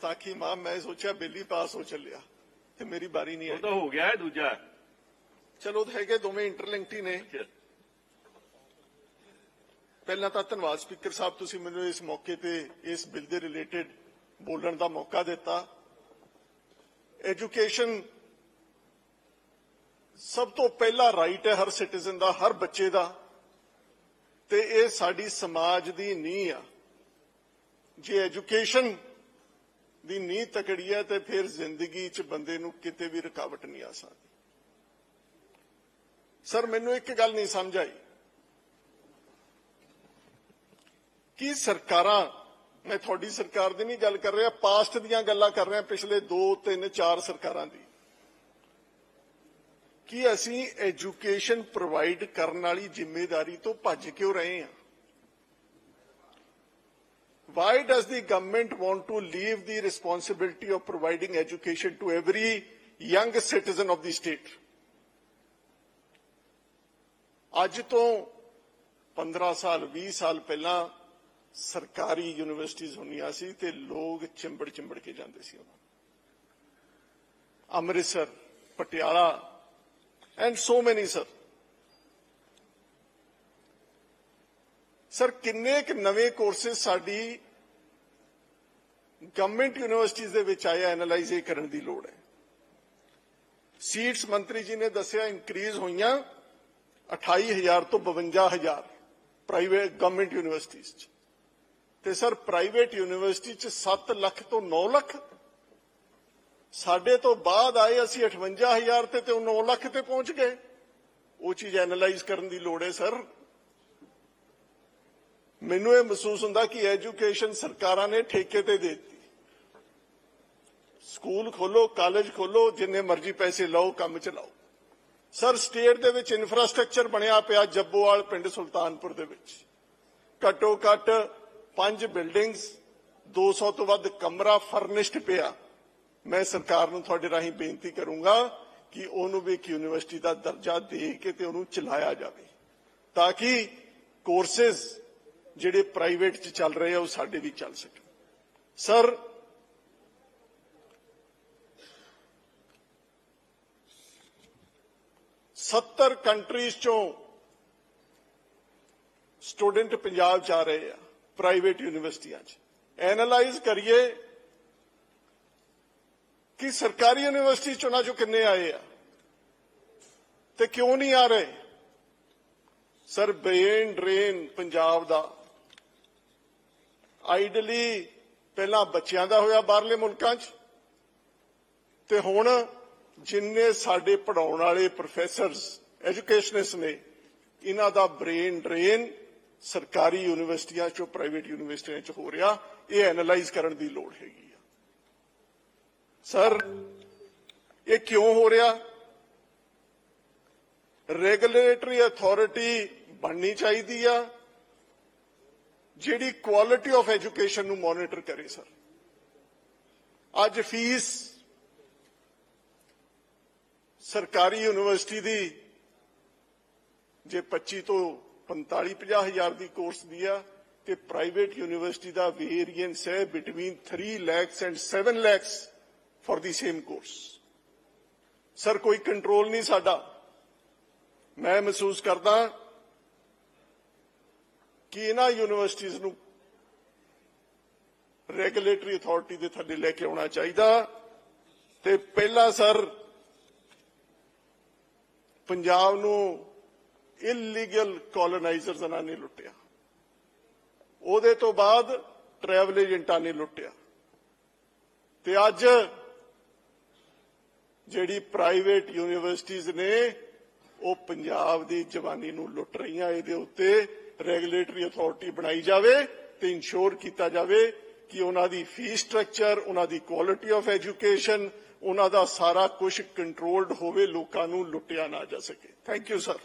ਸਾਖੀ ਮਾਂ ਮੈਂ ਸੋਚਿਆ ਬੇਲੀ ਪਾਸ ਹੋ ਚੱਲਿਆ ਤੇ ਮੇਰੀ ਬਾਰੀ ਨਹੀਂ ਉਹ ਆਈ ਤਾਂ ਹੋ ਗਿਆ ਹੈ ਦੂਜਾ ਚਲੋ ਤਾਂ ਹੈਗੇ ਦੋਵੇਂ ਇੰਟਰਲਿੰਕਡ ਹੀ ਨੇ ਪਹਿਲਾਂ ਤਾਂ ਧੰਨਵਾਦ ਸਪੀਕਰ ਸਾਹਿਬ ਤੁਸੀਂ ਮੈਨੂੰ ਇਸ ਮੌਕੇ ਤੇ ਇਸ ਬਿੱਲ ਦੇ ਰਿਲੇਟਡ ਬੋਲਣ ਦਾ ਮੌਕਾ ਦਿੱਤਾ ਐਜੂਕੇਸ਼ਨ ਸਭ ਤੋਂ ਪਹਿਲਾ ਰਾਈਟ ਹੈ ਹਰ ਸਿਟੀਜ਼ਨ ਦਾ ਹਰ ਬੱਚੇ ਦਾ ਤੇ ਇਹ ਸਾਡੀ ਸਮਾਜ ਦੀ ਨੀਂਹ ਆ ਜੇ ਐਜੂਕੇਸ਼ਨ ਦੀ ਨੀਂਹ ਤਕੜੀ ਹੈ ਤੇ ਫਿਰ ਜ਼ਿੰਦਗੀ 'ਚ ਬੰਦੇ ਨੂੰ ਕਿਤੇ ਵੀ ਰੁਕਾਵਟ ਨਹੀਂ ਆ ਸਕਦੀ। ਸਰ, ਮੈਨੂੰ ਇੱਕ ਗੱਲ ਨਹੀਂ ਸਮਝ ਆਈ। ਕਿ ਸਰਕਾਰਾਂ, ਮੈਂ ਤੁਹਾਡੀ ਸਰਕਾਰ ਦੀ ਨਹੀਂ ਗੱਲ ਕਰ ਰਿਹਾ, ਪਾਸਟ ਦੀਆਂ ਗੱਲਾਂ ਕਰ ਰਿਹਾ ਪਿਛਲੇ 2 3 4 ਸਰਕਾਰਾਂ ਦੀ। ਕਿ ਅਸੀਂ ਐਜੂਕੇਸ਼ਨ ਪ੍ਰੋਵਾਈਡ ਕਰਨ ਵਾਲੀ ਜ਼ਿੰਮੇਵਾਰੀ ਤੋਂ ਭੱਜ ਕਿਉਂ ਰਹੇ ਹਾਂ? Why does the government want to leave the responsibility of providing education to every young citizen of the state ਅੱਜ ਤੋਂ 15 ਸਾਲ 20 ਸਾਲ ਪਹਿਲਾਂ ਸਰਕਾਰੀ ਯੂਨੀਵਰਸਿਟੀਆਂ ਹੁੰਦੀਆਂ ਸੀ ਤੇ ਲੋਕ ਚਿੰਬੜ ਚਿੰਬੜ ਕੇ ਜਾਂਦੇ ਸੀ ਉਹਨਾਂ Amritsar Patiala and so many sir sir, ਕਿੰਨੇ ਕੁ ਨਵੇਂ ਕੋਰਸਸ ਸਾਡੀ ਗਵਰਨਮੈਂਟ ਯੂਨੀਵਰਸਿਟੀਆਂ ਦੇ ਵਿੱਚ ਆਇਆ ਐਨਾਲਾਈਜ਼ ਇਹ ਕਰਨ ਦੀ ਲੋੜ ਹੈ। ਸੀਟਸ ਮੰਤਰੀ ਜੀ ਨੇ ਦੱਸਿਆ ਇਨਕਰੀਜ਼ ਹੋਈਆਂ 28000 ਤੋਂ 52000 ਪ੍ਰਾਈਵੇਟ ਗਵਰਨਮੈਂਟ ਯੂਨੀਵਰਸਿਟੀਆਂ 'ਚ। ਤੇ ਸਰ ਪ੍ਰਾਈਵੇਟ ਯੂਨੀਵਰਸਿਟੀ 'ਚ 7 ਲੱਖ ਤੋਂ 9 ਲੱਖ। ਸਾਡੇ ਤੋਂ ਬਾਅਦ ਆਏ ਅਸੀਂ 58000 ਤੇ ਤੇ ਉਹ 9 ਲੱਖ ਤੇ ਪਹੁੰਚ ਗਏ। ਉਹ ਚੀਜ਼ ਐਨਾਲਾਈਜ਼ ਕਰਨ ਦੀ ਲੋੜ ਹੈ, ਸਰ। ਮੈਨੂੰ ਇਹ ਮਹਿਸੂਸ ਹੁੰਦਾ ਕਿ ਐਜੂਕੇਸ਼ਨ ਸਰਕਾਰਾਂ ਨੇ ਠੇਕੇ ਤੇ ਦੇ ਦਿੱਤੀ। ਸਕੂਲ ਖੋਲੋ, ਕਾਲਜ ਖੋਲੋ, ਜਿੰਨੇ ਮਰਜ਼ੀ ਪੈਸੇ ਲਾਓ, ਕੰਮ ਚਲਾਓ। ਸਰ, ਸਟੇਟ ਦੇ ਵਿੱਚ ਇਨਫਰਾਸਟ੍ਰਕਚਰ ਬਣਿਆ ਪਿਆ ਜੱਬੋਵਾਲ, ਪਿੰਡ ਸੁਲਤਾਨਪੁਰ ਦੇ ਵਿੱਚ। ਘੱਟੋ ਘੱਟ ਪੰਜ ਬਿਲਡਿੰਗਸ 200 ਤੋਂ ਵੱਧ ਕਮਰਾ ਫਰਨਿਸ਼ਡ ਪਿਆ। ਮੈਂ ਸਰਕਾਰ ਨੂੰ ਤੁਹਾਡੇ ਰਾਹੀਂ ਬੇਨਤੀ ਕਰੂੰਗਾ ਕਿ ਉਹਨੂੰ ਵੀ ਇੱਕ ਯੂਨੀਵਰਸਿਟੀ ਦਾ ਦਰਜਾ ਦੇ ਕੇ ਤੇ ਉਹਨੂੰ ਚਲਾਇਆ ਜਾਵੇ, ਤਾਂ ਕਿ ਕੋਰਸਸ ਜਿਹੜੇ ਪ੍ਰਾਈਵੇਟ ਚ ਚੱਲ ਰਹੇ ਆ, ਉਹ ਸਾਡੇ ਵੀ ਚੱਲ ਸਕਣ ਸਰ, ਸੱਤਰ ਕੰਟਰੀਜ਼ ਚੋਂ ਸਟੂਡੈਂਟ ਪੰਜਾਬ ਚ ਆ ਰਹੇ ਆ ਪ੍ਰਾਈਵੇਟ ਯੂਨੀਵਰਸਿਟੀਆਂ ਚ। ਐਨਾਲਾਈਜ਼ ਕਰੀਏ ਕਿ ਸਰਕਾਰੀ ਯੂਨੀਵਰਸਿਟੀ ਚੋਂ ਚੋਂ ਕਿੰਨੇ ਆਏ ਆ, ਤੇ ਕਿਉਂ ਨਹੀਂ ਆ ਰਹੇ? ਸਰ ਬ੍ਰੇਨ ਡਰੇਨ ਪੰਜਾਬ ਦਾ ਆਈਡਲੀ ਪਹਿਲਾਂ ਬੱਚਿਆਂ ਦਾ ਹੋਇਆ ਬਾਹਰਲੇ ਮੁਲਕਾਂ 'ਚ। ਤੇ ਹੁਣ ਜਿੰਨੇ ਸਾਡੇ ਪੜਾਉਣ ਵਾਲੇ ਪ੍ਰੋਫੈਸਰਸ ਐਜੂਕੇਸ਼ਨਿਸਟ ਨੇ, ਇਹਨਾਂ ਦਾ ਬ੍ਰੇਨ ਡਰੇਨ ਸਰਕਾਰੀ ਯੂਨੀਵਰਸਿਟੀਆਂ ਚੋਂ ਪ੍ਰਾਈਵੇਟ ਯੂਨੀਵਰਸਿਟੀਆਂ 'ਚ ਹੋ ਰਿਹਾ। ਇਹ ਐਨਾਲਾਈਜ਼ ਕਰਨ ਦੀ ਲੋੜ ਹੈਗੀ ਆ। ਸਰ ਇਹ ਕਿਉਂ ਹੋ ਰਿਹਾ? ਰੈਗੂਲੇਟਰੀ ਅਥਾਰਟੀ ਬਣਨੀ ਚਾਹੀਦੀ ਆ। ਜਿਹੜੀ ਕੁਆਲਿਟੀ ਆਫ ਐਜੂਕੇਸ਼ਨ ਨੂੰ ਮੋਨੀਟਰ ਕਰੇ ਸਰ ਅੱਜ ਫੀਸ ਸਰਕਾਰੀ ਯੂਨੀਵਰਸਿਟੀ ਦੀ ਜੇ 25 ਤੋਂ 45 50 ਹਜ਼ਾਰ ਦੀ ਕੋਰਸ ਦੀ ਆ, ਤੇ ਪ੍ਰਾਈਵੇਟ ਯੂਨੀਵਰਸਿਟੀ ਦਾ ਵੇਰੀਐਂਸ ਹੈ between 3 lakhs and 7 lakhs for the same course sir ਕੋਈ ਕੰਟਰੋਲ ਨਹੀਂ ਸਾਡਾ। ਮੈਂ ਮਹਿਸੂਸ ਕਰਦਾ ਕਿ ਇਹਨਾਂ ਯੂਨੀਵਰਸਿਟੀਆਂ ਨੂੰ ਰੈਗੂਲੇਟਰੀ ਅਥਾਰਟੀ ਦੇ ਥੱਲੇ ਲੈ ਕੇ ਆਉਣਾ ਚਾਹੀਦਾ? ਤੇ ਪਹਿਲਾ ਸਰ, ਪੰਜਾਬ ਨੂੰ ਇਲੀਗਲ ਕਲੋਨਾਈਜ਼ਰਸ ਇਹਨਾਂ ਨੇ ਲੁੱਟਿਆ। ਉਹਦੇ ਤੋਂ ਬਾਅਦ ਟਰੈਵਲ ਏਜੰਟਾਂ ਨੇ ਲੁੱਟਿਆ। ਤੇ ਅੱਜ ਜਿਹੜੀ ਪ੍ਰਾਈਵੇਟ ਯੂਨੀਵਰਸਿਟੀਆਂ ਨੇ, ਉਹ ਪੰਜਾਬ ਦੀ ਜਵਾਨੀ ਨੂੰ ਲੁੱਟ ਰਹੀਆਂ ਇਹਦੇ ਉੱਤੇ। ਰੈਗੂਲੇਟਰੀ ਅਥਾਰਟੀ ਬਣਾਈ ਜਾਵੇ ਤੇ ਇਨਸ਼ੋਰ ਕੀਤਾ ਜਾਵੇ ਕਿ ਉਹਨਾਂ ਦੀ ਫੀਸ ਸਟਰਕਚਰ ਉਹਨਾਂ ਦੀ ਕੁਆਲਿਟੀ ਆਫ ਐਜੂਕੇਸ਼ਨ ਉਹਨਾਂ ਦਾ ਸਾਰਾ ਕੁਝ ਕੰਟਰੋਲਡ ਹੋਵੇ, ਲੋਕਾਂ ਨੂੰ ਲੁੱਟਿਆ ਨਾ ਜਾ ਸਕੇ। Thank you sir